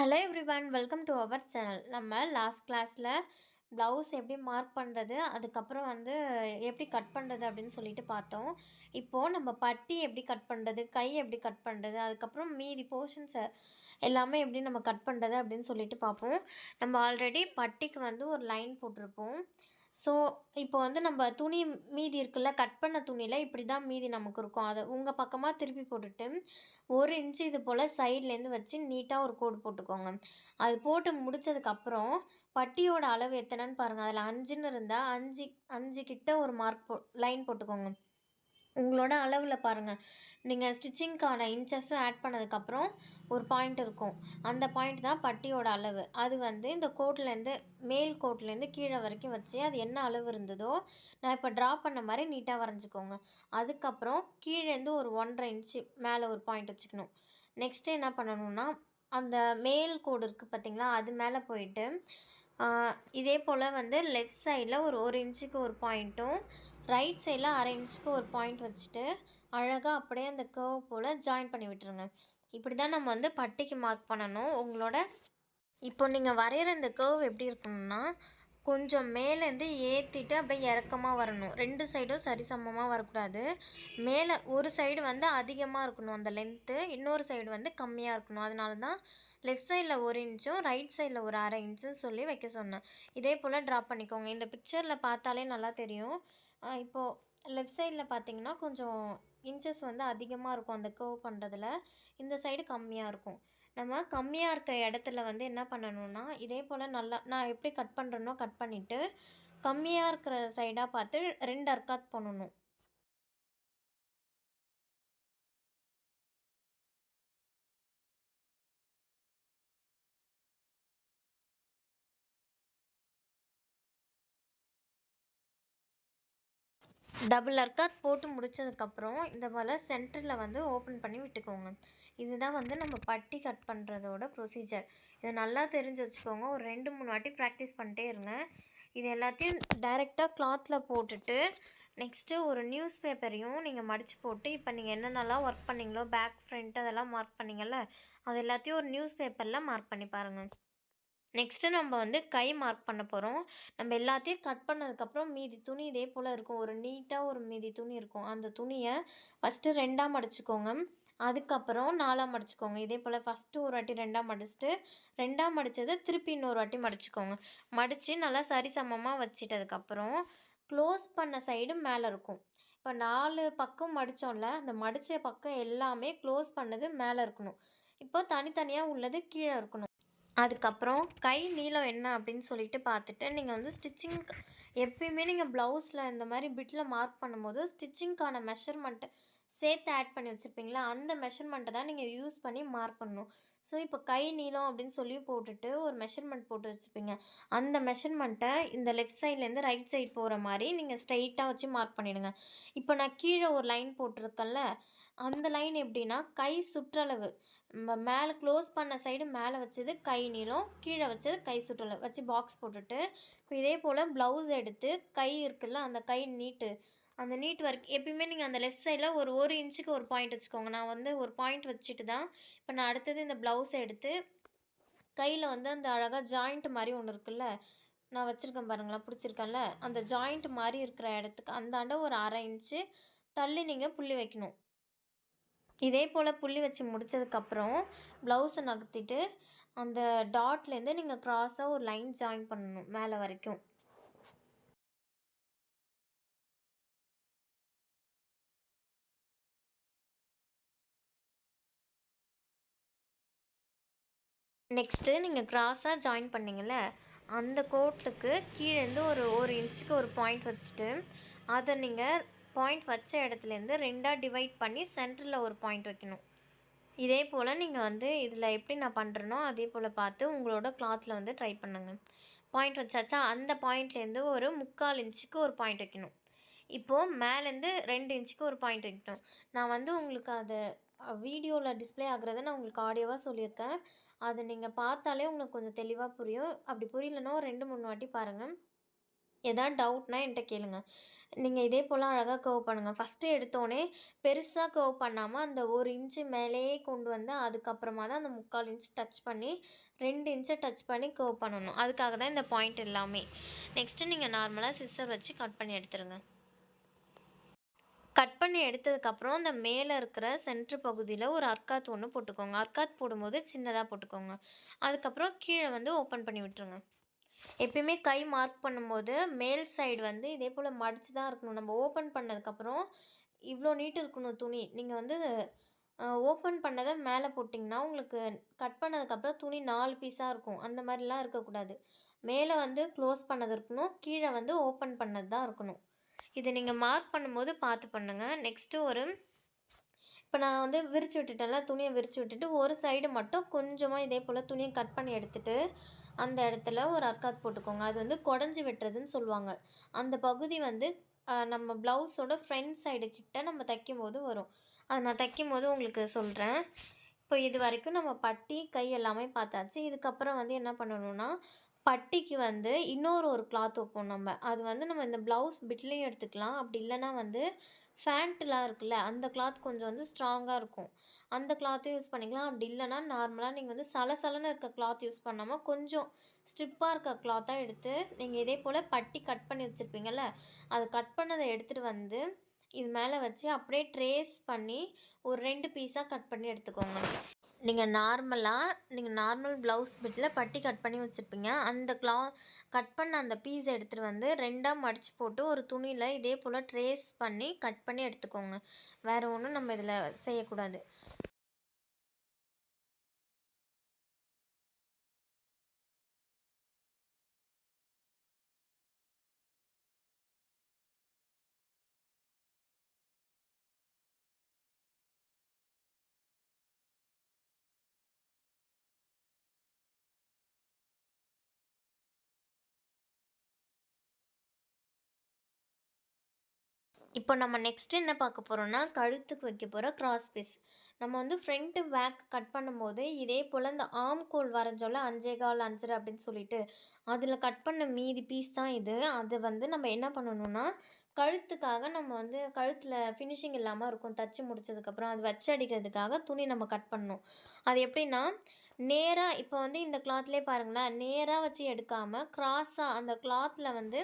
Hello everyone welcome to our channel நம்ம last கிளாஸில் blouse எப்படி மார்க் பண்ணுறது அதுக்கப்புறம் வந்து எப்படி கட் பண்ணுறது அப்படின்னு சொல்லிட்டு பார்த்தோம். இப்போது நம்ம பட்டி எப்படி கட் பண்ணுறது கை எப்படி கட் பண்ணுறது அதுக்கப்புறம் மீதி போர்ஷன்ஸை எல்லாமே எப்படி நம்ம கட் பண்ணுறது அப்படின்னு சொல்லிட்டு பார்ப்போம். நம்ம ஆல்ரெடி பட்டிக்கு வந்து ஒரு லைன் போட்டிருப்போம். ஸோ இப்போ வந்து நம்ம துணி மீதி இருக்குல்ல கட் பண்ண துணியில் இப்படி தான் மீதி நமக்கு இருக்கும். அதை உங்கள் பக்கமாக திருப்பி போட்டுட்டு ஒரு இன்ச்சு இது போல் சைட்லேருந்து வச்சு நீட்டாக ஒரு கோடு போட்டுக்கோங்க. அது போட்டு முடிச்சதுக்கப்புறம் பட்டியோட அளவு எத்தனைன்னு பாருங்கள் அதில் அஞ்சுன்னு இருந்தால் அஞ்சு அஞ்சு கிட்ட ஒரு மார்க் போ லைன் போட்டுக்கோங்க. உங்களோட அளவில் பாருங்கள் நீங்கள் ஸ்டிச்சிங்க்கான இன்ச்சஸும் ஆட் பண்ணதுக்கப்புறம் ஒரு பாயிண்ட் இருக்கும். அந்த பாயிண்ட் தான் பட்டியோட அளவு. அது வந்து இந்த கோட்லேருந்து மேல் கோட்லேருந்து கீழே வரைக்கும் வச்சு அது என்ன அளவு இருந்ததோ நான் இப்போ ட்ரா பண்ண மாதிரி நீட்டாக வரைஞ்சிக்கோங்க. அதுக்கப்புறம் கீழேருந்து ஒரு ஒன்றரை இன்ச்சு மேலே ஒரு பாயிண்ட் வச்சுக்கணும். நெக்ஸ்ட்டு என்ன பண்ணணும்னா அந்த மேல் கோடு இருக்குது பார்த்தீங்களா அது மேலே போயிட்டு இதே போல் வந்து லெஃப்ட் சைடில் ஒரு ஒரு இன்ச்சுக்கு ஒரு பாயிண்ட்டும் ரைட் சைடில் அரை இன்ச்சுக்கு ஒரு பாயிண்ட் வச்சுட்டு அழகாக அப்படியே அந்த கர்வ் போல் ஜாயின் பண்ணி விட்டுருங்க. இப்படி தான் நம்ம வந்து பட்டிக்கு மார்க் பண்ணணும். உங்களோட இப்போ நீங்கள் வரைகிற இந்த கர்வ் எப்படி இருக்கணும்னா கொஞ்சம் மேலேருந்து ஏற்றிட்டு அப்படியே இறக்கமாக வரணும். ரெண்டு சைடும் சரிசமமாக வரக்கூடாது. மேலே ஒரு சைடு வந்து அதிகமாக இருக்கணும் அந்த லென்த்து இன்னொரு சைடு வந்து கம்மியாக இருக்கணும். அதனால தான் லெஃப்ட் சைடில் ஒரு இன்ச்சும் ரைட் சைடில் ஒரு அரை இன்ச்சும் சொல்லி வைக்க சொன்னேன். இதே போல் ட்ரா பண்ணிக்கோங்க. இந்த பிக்சரில் பார்த்தாலே நல்லா தெரியும். இப்போது லெஃப்ட் சைடில் பார்த்தீங்கன்னா கொஞ்சம் இன்ச்சஸ் வந்து அதிகமாக இருக்கும் அந்த கர்வ் பண்ணுறதுல இந்த சைடு கம்மியாக இருக்கும். நம்ம கம்மியாக இருக்க இடத்துல வந்து என்ன பண்ணணும்னா இதே போல் நல்லா நான் எப்படி கட் பண்ணுறேனோ கட் பண்ணிவிட்டு கம்மியாக இருக்கிற சைடாக பார்த்து ரெண்டு அர்க்காத் பண்ணணும். டபுள் அர்க்காத் போட்டு முடிச்சதுக்கப்புறம் இந்த போல் சென்டரில் வந்து ஓப்பன் பண்ணி விட்டுக்கோங்க. இதுதான் வந்து நம்ம பட்டி கட் பண்ணுறதோட ப்ரொசீஜர் இதை நல்லா தெரிஞ்சு வச்சுக்கோங்க. ஒரு ரெண்டு மூணு வாட்டி ப்ராக்டிஸ் பண்ணிட்டே இருங்க. இது எல்லாத்தையும் டைரெக்டாக கிளாத்தில் போட்டுட்டு நெக்ஸ்ட்டு ஒரு நியூஸ் பேப்பரையும் நீங்கள் மடித்து போட்டு இப்போ நீங்கள் என்னென்னலாம் ஒர்க் பண்ணீங்களோ பேக் ஃப்ரண்ட் அதெல்லாம் மார்க் பண்ணிங்கள்ல அது எல்லாத்தையும் ஒரு நியூஸ் பேப்பரில் மார்க் பண்ணி பாருங்கள் நெக்ஸ்ட்டு நம்ம வந்து கை மார்க் பண்ண போகிறோம் நம்ம எல்லாத்தையும் கட் பண்ணதுக்கப்புறம் மீதி துணி இதே போல் இருக்கும். ஒரு நீட்டாக ஒரு மீதி துணி இருக்கும். அந்த துணியை ஃபஸ்ட்டு ரெண்டாக மடிச்சுக்கோங்க அதுக்கப்புறம் நாலாக மடிச்சுக்கோங்க இதே போல் ஃபஸ்ட்டு ஒரு வாட்டி ரெண்டாக மடிச்சுட்டு ரெண்டாக மடித்ததை திருப்பி இன்னொரு வாட்டி மடிச்சுக்கோங்க. மடித்து நல்லா சரிசமமாக வச்சிட்டதுக்கப்புறம் க்ளோஸ் பண்ண சைடு மேலே இருக்கும். இப்போ நாலு பக்கம் மடித்தோம்ல அந்த மடித்த பக்கம் எல்லாமே க்ளோஸ் பண்ணது மேலே இருக்கணும். இப்போ தனித்தனியாக உள்ளது கீழே இருக்கணும். அதுக்கப்புறம் கை நீளம் என்ன அப்படின்னு சொல்லிட்டு பார்த்துட்டு நீங்கள் வந்து ஸ்டிச்சிங் எப்பயுமே நீங்கள் ப்ளவுஸில் இந்த மாதிரி பிட்டில் மார்க் பண்ணும்போது ஸ்டிச்சிங்க்கான மெஷர்மெண்ட்டை சேர்த்து ஆட் பண்ணி வச்சுருப்பீங்களா? அந்த மெஷர்மெண்ட்டை தான் நீங்கள் யூஸ் பண்ணி மார்க் பண்ணணும். ஸோ இப்போ கை நீளம் அப்படின்னு சொல்லி போட்டுட்டு ஒரு மெஷர்மெண்ட் போட்டு வச்சுருப்பீங்க. அந்த மெஷர்மெண்ட்டை இந்த லெஃப்ட் சைட்லேருந்து ரைட் சைட் போகிற மாதிரி நீங்கள் ஸ்ட்ரைட்டாக வச்சு மார்க் பண்ணிவிடுங்க இப்போ நான் கீழே ஒரு லைன் போட்டிருக்கேன்ல அந்த லைன் எப்படின்னா கை சுற்றளவு. நம்ம மேலே க்ளோஸ் பண்ண சைடு மேலே வச்சது கை நீளம் கீழே வச்சது கை சுற்றளவு. வச்சு பாக்ஸ் போட்டுட்டு இப்போ இதே போல் ப்ளவுஸ் எடுத்து கை இருக்குல்ல அந்த கை நீட்டு. அந்த நீட் ஒர்க் எப்பயுமே நீங்கள் அந்த லெஃப்ட் சைடில் ஒரு ஒரு இன்ச்சுக்கு ஒரு பாயிண்ட் வச்சுக்கோங்க. நான் வந்து ஒரு பாயிண்ட் வச்சுட்டு தான் இப்போ நான் அடுத்தது இந்த ப்ளவுஸை எடுத்து கையில் வந்து அந்த அழகாக ஜாயிண்ட் மாதிரி ஒன்று இருக்குல்ல நான் வச்சுருக்கேன் பாருங்களேன் பிடிச்சிருக்கேன்ல? அந்த ஜாயிண்ட் மாதிரி இருக்கிற இடத்துக்கு அந்தாண்ட ஒரு அரை இன்ச்சு தள்ளி நீங்கள் புள்ளி வைக்கணும். இதே போல் புள்ளி வச்சு முடிச்சதுக்கப்புறம் ப்ளவுஸை நகர்த்திட்டு அந்த டாட்லேருந்து நீங்கள் க்ராஸாக ஒரு லைன் ஜாயின் பண்ணணும் மேலே வரைக்கும். நெக்ஸ்ட்டு நீங்கள் க்ராஸாக ஜாயின் பண்ணீங்கல்ல அந்த கோட்டுக்கு கீழேருந்து ஒரு ஒரு இன்ச்சுக்கு ஒரு பாயிண்ட் வச்சுட்டு அதை நீங்கள் பாயிண்ட் வச்ச இடத்துலேருந்து ரெண்டாக டிவைட் பண்ணி சென்டரில் ஒரு பாயிண்ட் வைக்கணும். இதே போல் நீங்கள் வந்து இதில் எப்படி நான் பண்ணுறேனோ அதே போல் பார்த்து உங்களோட கிளாத்தில் வந்து ட்ரை பண்ணுங்கள் பாயிண்ட் வச்சாச்சா அந்த பாயிண்ட்லேருந்து ஒரு முக்கால் இன்ச்சுக்கு ஒரு பாயிண்ட் வைக்கணும். இப்போது மேலேருந்து ரெண்டு இன்ச்சுக்கு ஒரு பாயிண்ட் வைக்கணும் நான் வந்து உங்களுக்கு அதை வீடியோவில் டிஸ்ப்ளே ஆகுறத நான் உங்களுக்கு ஆடியோவாக சொல்லியிருக்கேன். அதை நீங்கள் பார்த்தாலே உங்களுக்கு கொஞ்சம் தெளிவாக புரியும். அப்படி புரியலன்னா ரெண்டு மூணு வாட்டி பாருங்கள் எதாவது டவுட்னா என்கிட்ட கேளுங்கள் நீங்கள் இதே போல் அழகாக கர்வ் பண்ணுங்கள் ஃபஸ்ட்டு எடுத்தோடனே பெருசாக கர்வ் பண்ணாமல் அந்த ஒரு இன்ச்சு மேலேயே கொண்டு வந்து அதுக்கப்புறமா தான் அந்த முக்கால் இன்ச் டச் பண்ணி ரெண்டு இன்ச்சை டச் பண்ணி கர்வ் பண்ணணும். அதுக்காக தான் இந்த பாயிண்ட் எல்லாமே. நெக்ஸ்ட்டு நீங்கள் நார்மலாக சிஸ்ஸர் வச்சு கட் பண்ணி எடுத்துருங்க. கட் பண்ணி எடுத்ததுக்கப்புறம் அந்த மேலே இருக்கிற சென்ட்ரு பகுதியில் ஒரு அர்க்காத் ஒன்று போட்டுக்கோங்க. அர்க்காத் போடும்போது சின்னதாக போட்டுக்கோங்க. அதுக்கப்புறம் கீழே வந்து ஓப்பன் பண்ணி விட்டுருங்க. எப்பயுமே கை மார்க் பண்ணும்போது மேல் சைடு வந்து இதே போல் மடிச்சு தான் இருக்கணும். நம்ம ஓப்பன் பண்ணதுக்கப்புறம் இவ்வளோ நீட்டு இருக்கணும் துணி. நீங்கள் வந்து ஓப்பன் பண்ணதை மேலே போட்டிங்கன்னா உங்களுக்கு கட் பண்ணதுக்கப்புறம் துணி நாலு பீஸாக இருக்கும். அந்த மாதிரிலாம் இருக்கக்கூடாது. மேலே வந்து க்ளோஸ் பண்ணது இருக்கணும். கீழே வந்து ஓப்பன் பண்ணது தான் இருக்கணும். இதை நீங்கள் மார்க் பண்ணும்போது பார்த்து பண்ணுங்கள் நெக்ஸ்ட்டு ஒரு இப்போ நான் வந்து விரித்து விட்டுட்டேன்ல துணியை விரித்து விட்டுட்டு ஒரு சைடு மட்டும் கொஞ்சமாக இதே போல் துணியை கட் பண்ணி எடுத்துகிட்டு அந்த இடத்துல ஒரு அர்க்காத் போட்டுக்கோங்க. அது வந்து குடஞ்சி வெட்டுறதுன்னு சொல்லுவாங்க. அந்த பகுதி வந்து நம்ம ப்ளவுஸோட ஃப்ரண்ட் சைடு கிட்ட நம்ம தைக்கும் போது வரும். அது நான் தைக்கும் போது உங்களுக்கு சொல்கிறேன் இப்போ இது வரைக்கும் நம்ம பட்டி கை எல்லாமே பார்த்தாச்சு. இதுக்கப்புறம் வந்து என்ன பண்ணணும்னா பட்டிக்கு வந்து இன்னொரு ஒரு கிளாத் வைப்போம் நம்ம. அது வந்து நம்ம இந்த ப்ளவுஸ் பிட்லேயும் எடுத்துக்கலாம். அப்படி இல்லைன்னா வந்து ஃபேண்ட்லாம் இருக்குல்ல அந்த கிளாத் கொஞ்சம் வந்து ஸ்ட்ராங்காக இருக்கும். அந்த கிளாத்தும் யூஸ் பண்ணிக்கலாம். அப்படி இல்லைன்னா நார்மலாக நீங்கள் வந்து சலசலன்னு இருக்க கிளாத் யூஸ் பண்ணாமல் கொஞ்சம் ஸ்ட்ரிப்பாக இருக்க கிளாத்தாக எடுத்து நீங்கள் இதே போல் பட்டி கட் பண்ணி வச்சுருப்பீங்கள்ல அது கட் பண்ணதை எடுத்துகிட்டு வந்து இது மேலே வச்சு அப்படியே ட்ரேஸ் பண்ணி ஒரு ரெண்டு பீஸாக கட் பண்ணி எடுத்துக்கோங்க. நீங்கள் நார்மலாக நீங்கள் நார்மல் ப்ளவுஸ் பிட்டில் பட்டி கட் பண்ணி வச்சுருப்பீங்க. அந்த க்ளா கட் பண்ண அந்த பீஸை எடுத்துகிட்டு வந்து ரெண்டாக மடித்து போட்டு ஒரு துணியில் இதே போல் ட்ரேஸ் பண்ணி கட் பண்ணி எடுத்துக்கோங்க. வேறு ஒன்றும் நம்ம இதில் செய்யக்கூடாது. இப்போ நம்ம நெக்ஸ்ட் என்ன பார்க்க போகிறோம்னா கழுத்துக்கு வைக்க போகிற கிராஸ் பீஸ் நம்ம வந்து ஃப்ரண்ட்டு பேக் கட் பண்ணும்போது இதே போல் இந்த ஆம் கோல் வரைஞ்சோல அஞ்சே கால் அஞ்சரை அப்படின்னு சொல்லிட்டு அதில் கட் பண்ண மீதி பீஸ் தான் இது. அது வந்து நம்ம என்ன பண்ணணும்னா கழுத்துக்காக நம்ம வந்து கழுத்தில் ஃபினிஷிங் இல்லாமல் இருக்கும். தச்சு முடிச்சதுக்கப்புறம் அது வச்சு அடிக்கிறதுக்காக துணி நம்ம கட் பண்ணணும். அது எப்படின்னா நேராக இப்போ வந்து இந்த கிளாத்லேயே பாருங்களேன் நேராக வச்சு எடுக்காமல் க்ராஸாக அந்த கிளாத்தில் வந்து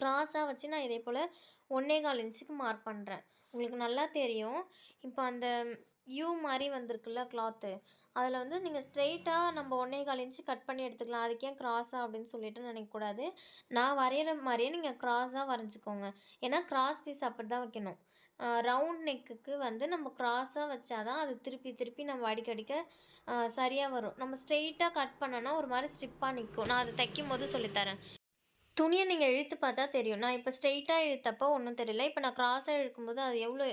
க்ராஸாக வச்சு நான் இதே போல் ஒன்றே கால் இன்ச்சுக்கு மார்க் பண்ணுறேன் உங்களுக்கு நல்லா தெரியும். இப்போ அந்த யூ மாதிரி வந்திருக்குல்ல கிளாத்து அதில் வந்து நீங்கள் ஸ்ட்ரெயிட்டாக நம்ம ஒன்றே கால் இன்ச்சு கட் பண்ணி எடுத்துக்கலாம். அதுக்கு ஏன் க்ராஸாக அப்படின்னு சொல்லிட்டு நினைக்கக்கூடாது நான் வரைகிற மாதிரியே நீங்கள் க்ராஸாக வரைஞ்சிக்கோங்க. ஏன்னா கிராஸ் பீஸ் அப்படி தான் வைக்கணும் ரவுண்ட் நெக்குக்கு வந்து நம்ம க்ராஸாக வச்சாதான் அது திருப்பி திருப்பி நம்ம அடிக்கடிக்க சரியாக வரும். நம்ம ஸ்ட்ரெயிட்டாக கட் பண்ணோன்னா ஒரு மாதிரி ஸ்ட்ரிப்பாக நிற்கும் நான் அதை தைக்கும் போது சொல்லித்தரேன். துணியை நீங்கள் இழுத்து பார்த்தா தெரியும். நான் இப்போ ஸ்ட்ரெயிட்டாக இழுத்தப்போ ஒன்றும் தெரியல. இப்போ நான் க்ராஸாக இழுக்கும்போது அது எவ்வளோ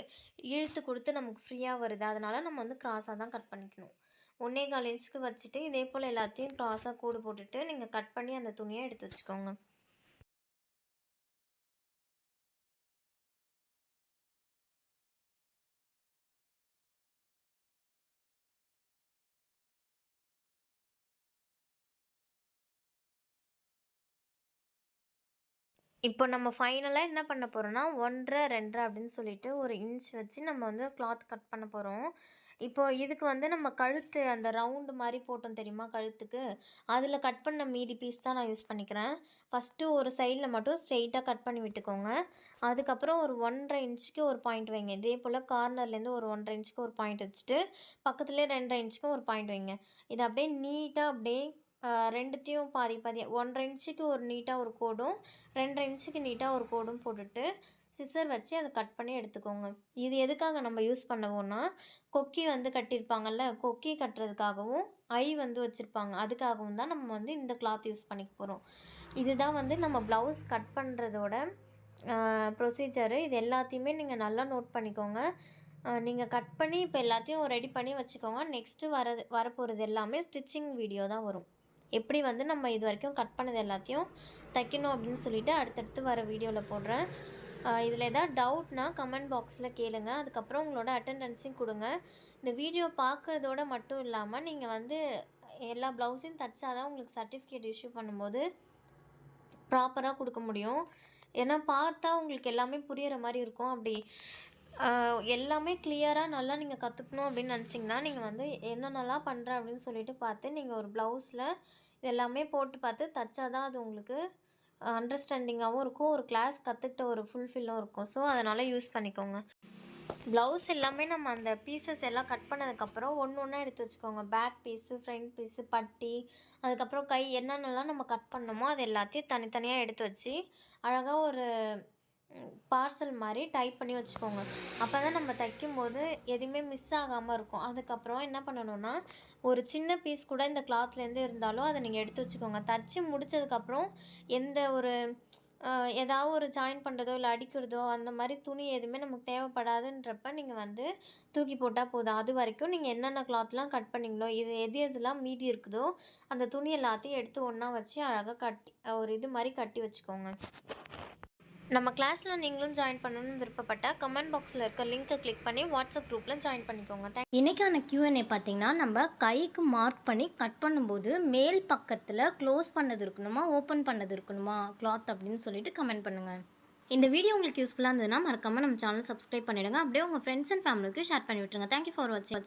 இழுத்து கொடுத்து நமக்கு ஃப்ரீயாக வருது? அதனால் நம்ம வந்து க்ராஸாக தான் கட் பண்ணிக்கணும். ஒன்றே கால் இன்ச்சுக்கு வச்சுட்டு இதே போல் எல்லாத்தையும் க்ராஸாக கூடு போட்டுட்டு நீங்கள் கட் பண்ணி அந்த துணியை எடுத்து வச்சுக்கோங்க. இப்போ நம்ம ஃபைனலாக என்ன பண்ண போகிறோம்னா ஒன்றரை ரெண்டரை அப்படின்னு சொல்லிட்டு ஒரு இன்ச் வச்சு நம்ம வந்து கிளாத் கட் பண்ண போகிறோம் இப்போ இதுக்கு வந்து நம்ம கழுத்து அந்த ரவுண்டு மாதிரி போட்டோம் தெரியுமா கழுத்துக்கு? அதில் கட் பண்ண மீதி பீஸ் தான் நான் யூஸ் பண்ணிக்கிறேன். ஃபஸ்ட்டு ஒரு சைடில் மட்டும் ஸ்ட்ரெயிட்டாக கட் பண்ணி விட்டுக்கோங்க. அதுக்கப்புறம் ஒரு ஒன்றரை இன்ச்சுக்கு ஒரு பாயிண்ட் வைங்க. இதே போல் கார்னர்லேருந்து ஒரு ஒன்றரை இன்ச்சுக்கு ஒரு பாயிண்ட் வச்சுட்டு பக்கத்துலேயே ரெண்டரை இன்ச்சுக்கும் ஒரு பாயிண்ட் வைங்க. இதை அப்படியே நீட்டாக அப்படியே ரெண்டுத்தையும் பாதி பாதி ஒன்றரை இன்ச்சுக்கு ஒரு நீட்டாக ஒரு கோடும் ரெண்டரை இன்ச்சுக்கு நீட்டாக ஒரு கோடும் போட்டுட்டு சிசர் வச்சு அதை கட் பண்ணி எடுத்துக்கோங்க. இது எதுக்காக நம்ம யூஸ் பண்ணுவோன்னா கொக்கி வந்து கட்டியிருப்பாங்கல்ல கொக்கி கட்டுறதுக்காகவும் ஐ வந்து வச்சுருப்பாங்க. அதுக்காகவும் தான் நம்ம வந்து இந்த கிளாத் யூஸ் பண்ணிக்க போகிறோம் இதுதான் வந்து நம்ம ப்ளவுஸ் கட் பண்ணுறதோட ப்ரொசீஜரு இது எல்லாத்தையுமே நீங்கள் நல்லா நோட் பண்ணிக்கோங்க. நீங்கள் கட் பண்ணி இப்போ எல்லாத்தையும் ரெடி பண்ணி வச்சுக்கோங்க. நெக்ஸ்ட்டு வரது வரப்போகிறது எல்லாமே ஸ்டிச்சிங் வீடியோ தான் வரும். எப்படி வந்து நம்ம இது வரைக்கும் கட் பண்ணது எல்லாத்தையும் தைக்கணும் அப்படின்னு சொல்லிட்டு அடுத்தடுத்து வர வீடியோவில் போடுறேன். இதில் எதாவது டவுட்னா கமெண்ட் பாக்ஸில் கேளுங்க. அதுக்கப்புறம் உங்களோட அட்டெண்டன்ஸையும் கொடுங்க. இந்த வீடியோ பார்க்குறதோட மட்டும் இல்லாமல் நீங்கள் வந்து எல்லா ப்ளவுஸையும் தைச்சாதான் உங்களுக்கு சர்டிஃபிகேட் இஷ்யூ பண்ணும்போது ப்ராப்பராக கொடுக்க முடியும். ஏன்னா பார்த்தா உங்களுக்கு எல்லாமே புரிகிற மாதிரி இருக்கும். அப்படி எல்லாமே கிளியராக நல்லா நீங்கள் கற்றுக்கணும் அப்படின்னு நினச்சிங்கன்னா நீங்கள் வந்து என்னென்னலாம் பண்ணுறேன் அப்படின்னு சொல்லிட்டு பார்த்து நீங்கள் ஒரு ப்ளவுஸில் இது எல்லாமே போட்டு பார்த்து தைச்சா தான் அது உங்களுக்கு அண்டர்ஸ்டாண்டிங்காகவும் இருக்கும். ஒரு கிளாஸ் கற்றுக்கிட்ட ஒரு ஃபுல்ஃபில்லும் இருக்கும். ஸோ அதனால் யூஸ் பண்ணிக்கோங்க. ப்ளவுஸ் எல்லாமே நம்ம அந்த பீசஸ் எல்லாம் கட் பண்ணதுக்கப்புறம் ஒன்று ஒன்றா எடுத்து வச்சுக்கோங்க. பேக் பீஸு ஃப்ரண்ட் பீஸு பட்டி அதுக்கப்புறம் கை என்னென்னலாம் நம்ம கட் பண்ணோமோ அது எல்லாத்தையும் தனித்தனியாக எடுத்து வச்சு அழகாக ஒரு பார்சல் மாதிரி டைப் பண்ணி வச்சுக்கோங்க. அப்போ தான் நம்ம தைக்கும்போது எதுவுமே மிஸ் ஆகாமல் இருக்கும். அதுக்கப்புறம் என்ன பண்ணணும்னா ஒரு சின்ன பீஸ் கூட இந்த கிளாத்லேருந்து இருந்தாலும் அதை நீங்கள் எடுத்து வச்சுக்கோங்க. தச்சு முடிச்சதுக்கப்புறம் எந்த ஒரு ஏதாவது ஒரு ஜாயின் பண்ணுறதோ இல்லை அடிக்கிறதோ அந்த மாதிரி துணி எதுவுமே நமக்கு தேவைப்படாதுன்றப்ப நீங்கள் வந்து தூக்கி போட்டால் போதும். அது வரைக்கும் நீங்கள் என்னென்ன கிளாத்லாம் கட் பண்ணீங்களோ இது எது எதுலாம் மீதி இருக்குதோ அந்த துணி எல்லாத்தையும் எடுத்து ஒன்றா வச்சு அழகாக கட்டி ஒரு இது மாதிரி கட்டி வச்சுக்கோங்க. நம்ம கிளாஸில் நீங்களும் ஜாயின் பண்ணணும்னு விருப்பப்பட்டால் கமெண்ட் பாக்ஸில் இருக்க லிங்க்கை கிளிக் பண்ணி வாட்ஸ்அப் குரூப்பில் ஜாயின் பண்ணிக்கோங்க. தேங்க் இன்றைக்கான கியூஎன்ஏ பார்த்தீங்கன்னா நம்ம கைக்கு மார்க் பண்ணி கட் பண்ணும்போது மேல் பக்கத்தில் க்ளோஸ் பண்ணது இருக்கணுமா ஓப்பன் பண்ணது இருக்கணுமா கிளாத் அப்படின்னு சொல்லிட்டு கமெண்ட் பண்ணுங்கள் இந்த வீடியோ உங்களுக்கு யூஸ்ஃபுல்லாக இருந்ததுன்னா மறக்காமல் நம்ம சேனல் சப்ஸ்கிரைப் பண்ணிவிடுங்க அப்படியே உங்கள் ஃப்ரெண்ட்ஸ் அண்ட் ஃபேமிலிக்கு ஷேர் பண்ணி விட்டுருங்க தேங்க்யூ ஃபார் வாட்சிங்